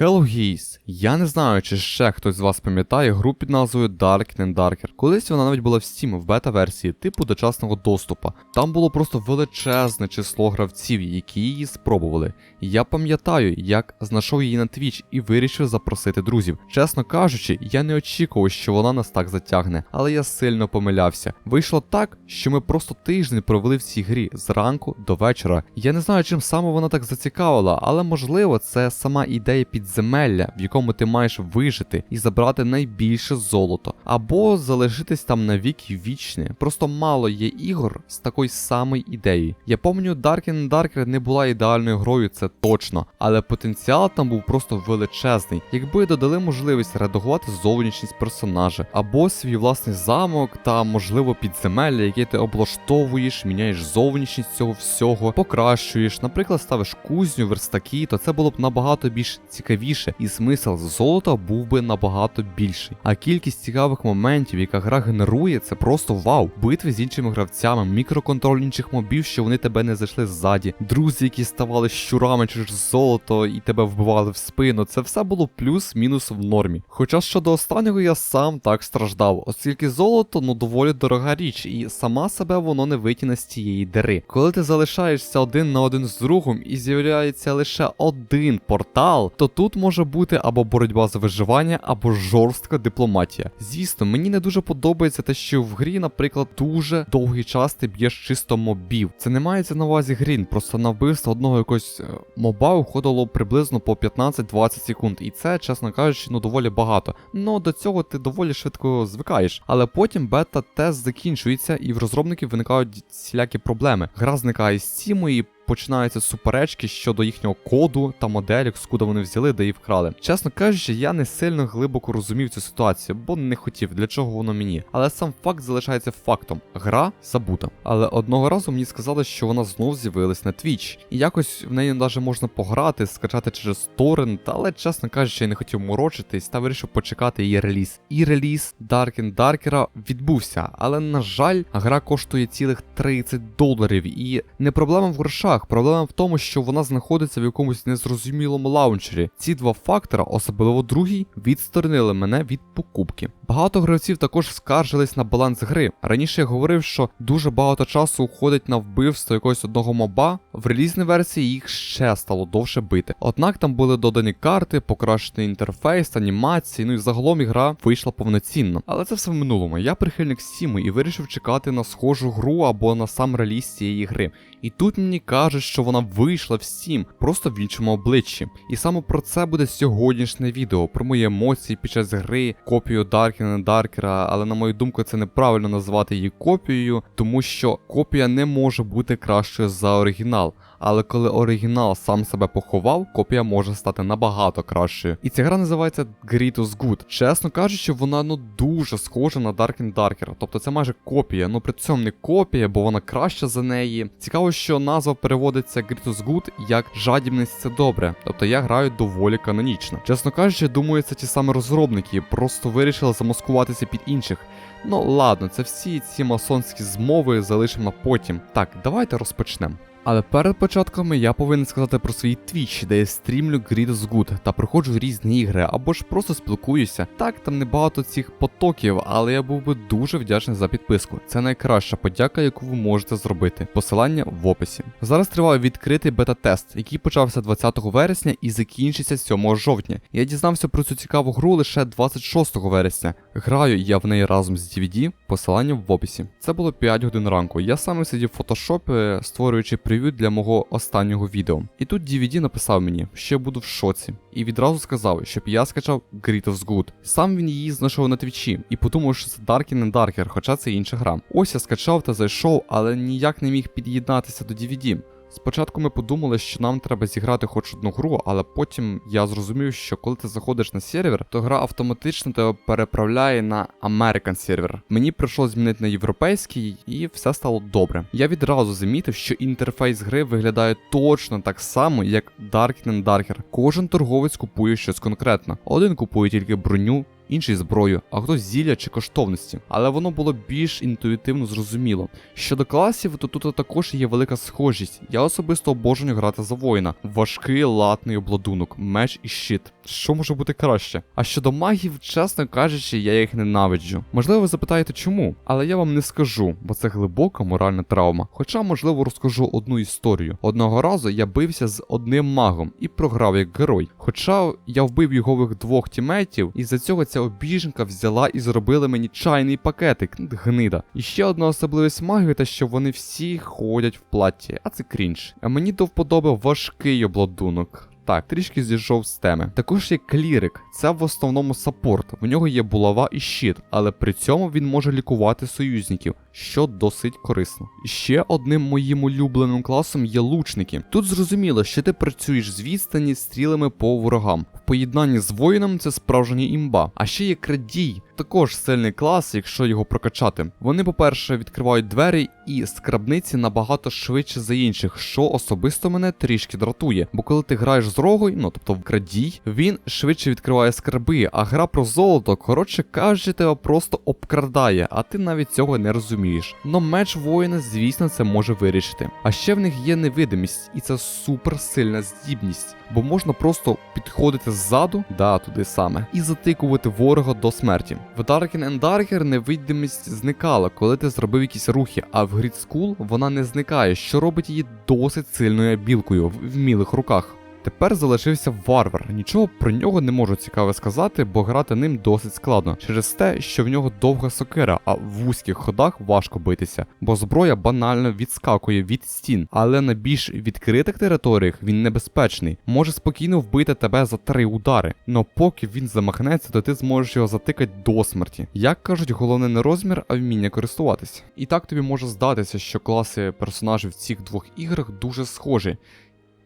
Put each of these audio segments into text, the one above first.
Hello Geese. Я не знаю, чи ще хтось з вас пам'ятає гру під назвою Dark and Darker. Колись вона навіть була в Steam в бета-версії типу дочасного доступу. Там було просто величезне число гравців, які її спробували. Я пам'ятаю, як знайшов її на Twitch і вирішив запросити друзів. Чесно кажучи, я не очікував, що вона нас так затягне, але я сильно помилявся. Вийшло так, що ми просто тиждень провели в цій грі з ранку до вечора. Я не знаю, чим саме вона так зацікавила, але можливо це сама ідея підземелля, в якому ти маєш вижити і забрати найбільше золото, або залишитись там на віки вічні. Просто мало є ігор з такою самою ідеєю. Я пам'ятаю, Dark and Darker не була ідеальною грою, це точно, але потенціал там був просто величезний. Якби додали можливість редагувати зовнішність персонажа, або свій власний замок та, можливо, підземелля, яке ти облаштовуєш, міняєш зовнішність цього всього, покращуєш, наприклад, ставиш кузню, верстаки, то це було б набагато більш цікавіше, і смисл золота був би набагато більший. А кількість цікавих моментів, яка гра генерує, це просто вау. Битви з іншими гравцями, мікроконтроль інших мобів, що вони тебе не зайшли ззаді, друзі, які ставали щурами через золото і тебе вбивали в спину. Це все було плюс-мінус в нормі. Хоча щодо останнього я сам так страждав, оскільки золото ну доволі дорога річ, і сама себе воно не витягне з цієї дири. Коли ти залишаєшся один на один з другом і з'являється лише один портал, то тут може бути або боротьба за виживання, або жорстка дипломатія. Звісно, мені не дуже подобається те, що в грі, наприклад, дуже довгий час ти б'єш чисто мобів. Це не мається на увазі грін, просто на вбивство одного якогось е, моба уходило приблизно по 15-20 секунд, і це, чесно кажучи, ну доволі багато. Ну до цього ти доволі швидко звикаєш. Але потім бета-тест закінчується, і в розробників виникають всілякі проблеми. Гра зникає з ціму і починаються суперечки щодо їхнього коду та моделек, скуда вони взяли, де її вкрали. Чесно кажучи, я не сильно глибоко розумів цю ситуацію, бо не хотів, для чого воно мені. Але сам факт залишається фактом: гра забута. Але одного разу мені сказали, що вона знов з'явилась на Twitch. І якось в неї навіть можна пограти, скачати через торрент, але чесно кажучи, я не хотів морочитись та вирішив почекати її реліз. І реліз Dark Darker відбувся, але на жаль, гра коштує цілих 30 доларів. І не проблема в грошах. Проблема в тому, що вона знаходиться в якомусь незрозумілому лаунчері. Ці два фактора, особливо другий, відсторонили мене від покупки. Багато гравців також скаржились на баланс гри. Раніше я говорив, що дуже багато часу уходить на вбивство якогось одного моба. В релізній версії їх ще стало довше бити. Однак там були додані карти, покращений інтерфейс, анімації, ну і загалом ігра вийшла повноцінно. Але це все в минулому. Я прихильник Сіму і вирішив чекати на схожу гру або на сам реліз цієї гри. І тут мені кажуть, що вона вийшла всім, просто в іншому обличчі. І саме про це буде сьогоднішнє відео, про мої емоції під час гри, копію Даркена Даркера, але на мою думку, це неправильно назвати її копією, тому що копія не може бути кращою за оригінал. Але коли оригінал сам себе поховав, копія може стати набагато кращою. І ця гра називається Greatus Good. Чесно кажучи, вона ну дуже схожа на Dark and Darker. Тобто це майже копія. Ну при цьому не копія, бо вона краща за неї. Цікаво, що назва переводиться Greatus Good як жадібність це добре. Тобто я граю доволі канонічно. Чесно кажучи, думаю, це ті самі розробники, просто вирішили замаскуватися під інших. Ну ладно, це всі ці масонські змови залишимо на потім. Так, давайте розпочнемо. Але перед початком я повинен сказати про свій Twitch, де я стрімлю Greatest Good та проходжу різні ігри або ж просто спілкуюся. Так, там небагато цих потоків, але я був би дуже вдячний за підписку. Це найкраща подяка, яку ви можете зробити. Посилання в описі. Зараз триває відкритий бета-тест, який почався 20 вересня і закінчиться 7 жовтня. Я дізнався про цю цікаву гру лише 26 вересня. Граю я в неї разом з DVD, посилання в описі. Це було 5 годин ранку. Я саме сидів в фотошопі, створюючи прев'ю для мого останнього відео. І тут DVD написав мені, що я буду в шоці, і відразу сказав, щоб я скачав Greatest Good. Сам він її знайшов на твічі і подумав, що це Darkin and Darker, хоча це інша гра. Ось я скачав та зайшов, але ніяк не міг під'єднатися до DVD. Спочатку ми подумали, що нам треба зіграти хоч одну гру, але потім я зрозумів, що коли ти заходиш на сервер, то гра автоматично тебе переправляє на American сервер. Мені прийшло змінити на європейський, і все стало добре. Я відразу замітив, що інтерфейс гри виглядає точно так само, як Dark and Darker. Кожен торговець купує щось конкретно. Один купує тільки броню. Інший зброю, а хтось зілля чи коштовності. Але воно було більш інтуїтивно зрозуміло. Щодо класів, то тут також є велика схожість. Я особисто обожнюю грати за воїна. Важкий латний обладунок, меч і щит. Що може бути краще? А щодо магів, чесно кажучи, я їх ненавиджу. Можливо, ви запитаєте чому, але я вам не скажу, бо це глибока моральна травма. Хоча, можливо, розкажу одну історію. Одного разу я бився з одним магом і програв як герой. Хоча я вбив його двох тімейтів, і за цього ця обіженка взяла і зробила мені чайний пакетик, гнида. І ще одна особливість магії, те, що вони всі ходять в платі, а це крінж. А мені до вподоби важкий обладунок. Так, трішки зійшов з теми. Також є клірик, це в основному саппорт. В нього є булава і щит, але при цьому він може лікувати союзників, що досить корисно. Ще одним моїм улюбленим класом є лучники. Тут зрозуміло, що ти працюєш з відстані стрілами по ворогам. В поєднанні з воїном це справжня імба. А ще є крадій, також сильний клас, якщо його прокачати. Вони, по-перше, відкривають двері і скрабниці набагато швидше за інших, що особисто мене трішки дратує. Бо коли ти граєш з ну тобто крадій, він швидше відкриває скарби, а гра про золото, коротше кажучи, тебе просто обкрадає, а ти навіть цього не розумієш. Но меч воїна, звісно, це може вирішити. А ще в них є невидимість, і це супер сильна здібність, бо можна просто підходити ззаду, да, туди саме, і затикувати ворога до смерті. В Darken and Darker невидимість зникала, коли ти зробив якісь рухи, а в Grid School вона не зникає, що робить її досить сильною білкою в вмілих руках. Тепер залишився варвар. Нічого про нього не можу цікаве сказати, бо грати ним досить складно через те, що в нього довга сокира, а в вузьких ходах важко битися, бо зброя банально відскакує від стін, але на більш відкритих територіях він небезпечний, може спокійно вбити тебе за три удари. Но поки він замахнеться, то ти зможеш його затикати до смерті. Як кажуть, головне не розмір, а вміння користуватися. І так тобі може здатися, що класи персонажів в цих двох іграх дуже схожі.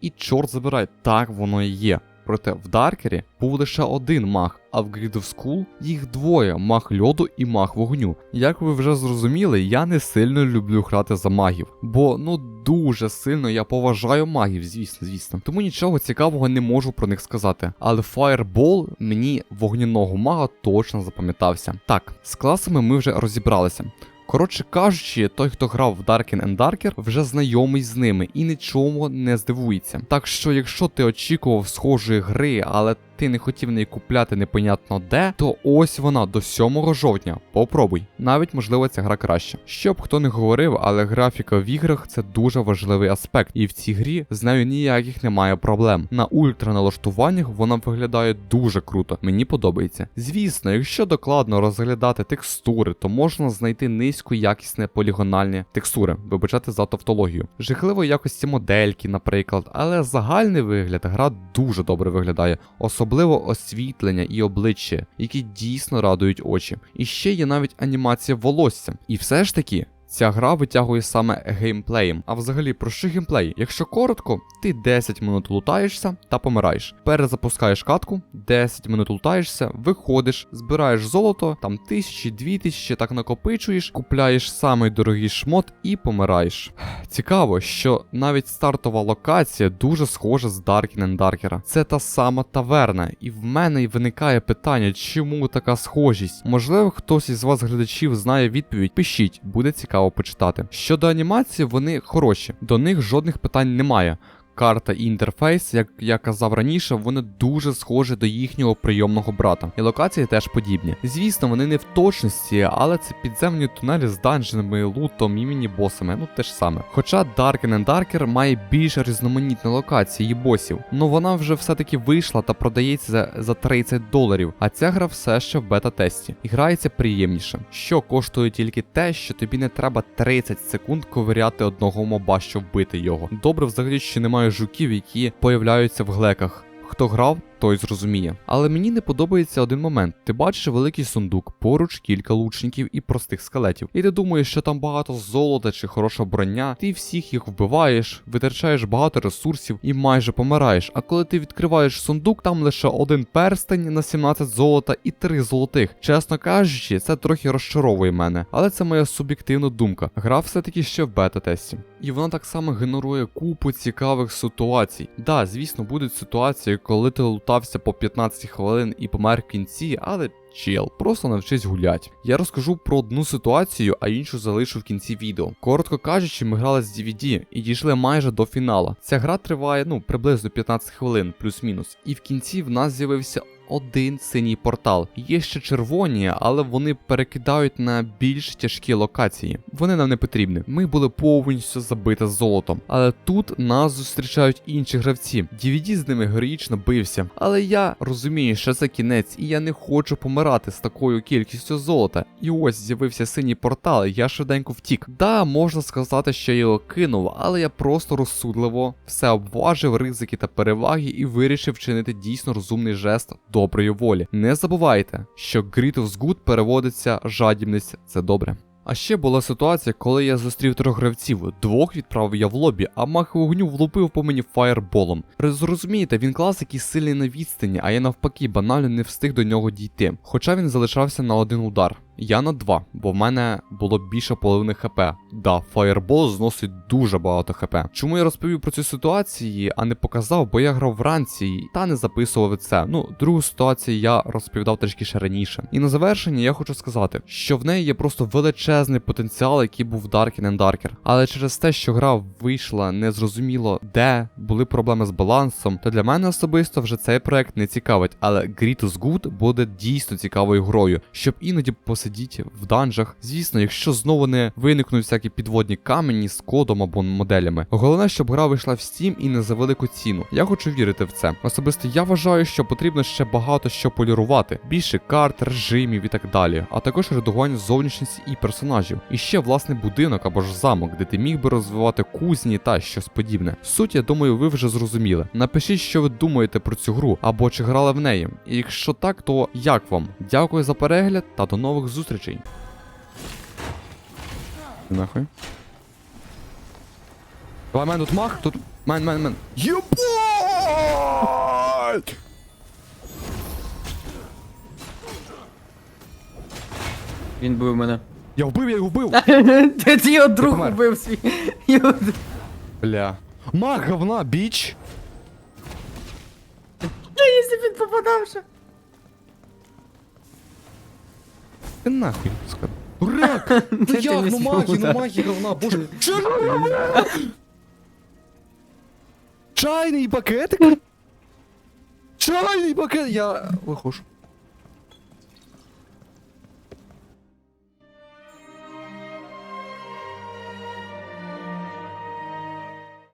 І чорт забирай, так воно і є. Проте в Даркері був лише один маг, а в Grid of School їх двоє маг льоду і маг вогню. Як ви вже зрозуміли, я не сильно люблю грати за магів, бо ну дуже сильно я поважаю магів, звісно, звісно. Тому нічого цікавого не можу про них сказати. Але Fireball мені вогняного мага точно запам'ятався. Так, з класами ми вже розібралися. Коротше кажучи, той, хто грав в Darken and Darker, вже знайомий з ними і нічому не здивується. Так що, якщо ти очікував схожої гри, але ти не хотів неї купляти непонятно де, то ось вона до 7 жовтня. Попробуй. Навіть можливо ця гра краще. Щоб хто не говорив, але графіка в іграх це дуже важливий аспект, і в цій грі з нею ніяких немає проблем. На ультраналаштуваннях вона виглядає дуже круто, мені подобається. Звісно, якщо докладно розглядати текстури, то можна знайти низькоякісне полігональні текстури, вибачати за тавтологію. Жахливо якості модельки, наприклад, але загальний вигляд гра дуже добре виглядає. Особливо освітлення і обличчя, які дійсно радують очі. І ще є навіть анімація волосся. І все ж таки. Ця гра витягує саме геймплеєм. А взагалі, про що геймплей? Якщо коротко, ти 10 минут лутаєшся та помираєш. Перезапускаєш катку, 10 минут лутаєшся, виходиш, збираєш золото, там тисячі, дві тисячі, так накопичуєш, купляєш самий дорогий шмот і помираєш. Цікаво, що навіть стартова локація дуже схожа з Darkin Darker. Це та сама таверна, і в мене й виникає питання, чому така схожість? Можливо, хтось із вас, глядачів, знає відповідь. Пишіть, буде цікаво почитати. Щодо анімації, вони хороші, до них жодних питань немає. Карта і інтерфейс, як я казав раніше, вони дуже схожі до їхнього прийомного брата. І локації теж подібні. Звісно, вони не в точності, але це підземні тунелі з данженами, лутом і міні-босами, ну те ж саме. Хоча Darken and Darker має більш різноманітні локації і босів, ну вона вже все-таки вийшла та продається за, за 30 доларів, а ця гра все ще в бета-тесті. І грається приємніше, що коштує тільки те, що тобі не треба 30 секунд ковиряти одного моба, щоб вбити його. Добре, взагалі, що немає жуків, які появляються в глеках. Хто грав, той зрозуміє. Але мені не подобається один момент. Ти бачиш великий сундук, поруч кілька лучників і простих скелетів. І ти думаєш, що там багато золота чи хороша броня, ти всіх їх вбиваєш, витрачаєш багато ресурсів і майже помираєш. А коли ти відкриваєш сундук, там лише один перстень на 17 золота і 3 золотих. Чесно кажучи, це трохи розчаровує мене, але це моя суб'єктивна думка. Гра все-таки ще в бета-тесті. І вона так само генерує купу цікавих ситуацій. Да, звісно, будуть ситуації, коли ти лутався по 15 хвилин і помер в кінці, але чил, просто навчись гулять. Я розкажу про одну ситуацію, а іншу залишу в кінці відео. Коротко кажучи, ми грали з DVD і дійшли майже до фіналу. Ця гра триває ну приблизно 15 хвилин, плюс-мінус. І в кінці в нас з'явився один синій портал. Є ще червоні, але вони перекидають на більш тяжкі локації. Вони нам не потрібні. Ми були повністю забиті золотом. Але тут нас зустрічають інші гравці. DVD з ними героїчно бився. Але я розумію, що це кінець, і я не хочу помирати з такою кількістю золота. І ось з'явився синій портал, я швиденько втік. Да, можна сказати, що я його кинув, але я просто розсудливо все обважив ризики та переваги і вирішив вчинити дійсно розумний жест доброї волі. Не забувайте, що Grit of Good переводиться жадібність це добре. А ще була ситуація, коли я зустрів трьох гравців, двох відправив я в лобі, а мах вогню влупив по мені фаєрболом. Зрозумієте, він клас, який сильний на відстані, а я навпаки банально не встиг до нього дійти. Хоча він залишався на один удар. Я на два, бо в мене було більше половини хп. Да, фаєрбол зносить дуже багато хп. Чому я розповів про цю ситуацію, а не показав, бо я грав вранці та не записував це. Ну, другу ситуацію я розповідав трішки ще раніше. І на завершення я хочу сказати, що в неї є просто величезний потенціал, який був в Darker and Darker. Але через те, що гра вийшла незрозуміло де, були проблеми з балансом, то для мене особисто вже цей проект не цікавить. Але Gritus Good буде дійсно цікавою грою, щоб іноді посидіти в данжах. Звісно, якщо знову не виникнуть всякі підводні камені з кодом або моделями. Головне, щоб гра вийшла в Steam і не за велику ціну. Я хочу вірити в це. Особисто я вважаю, що потрібно ще багато що полірувати: більше карт, режимів і так далі, а також редагування зовнішності і персонажів. І ще власний будинок або ж замок, де ти міг би розвивати кузні та щось подібне. Суть, я думаю, ви вже зрозуміли. Напишіть, що ви думаєте про цю гру, або чи грали в неї. І якщо так, то як вам? Дякую за перегляд та до нових зустрічей. Нахуй. Давай, мен тут мах, тут. Мен, мен, мен. Єбать! Він бив мене. Я вбив, я його вбив! Ти його друг помер. убив свій. Його- Бля. Мах, говна, біч! Якщо б він попадав ще. Ти нахуй, скажу. Дурак! Ну як, ну магі, ну магі, говна, боже. Чайний пакетик? Чайний пакет, я виходжу.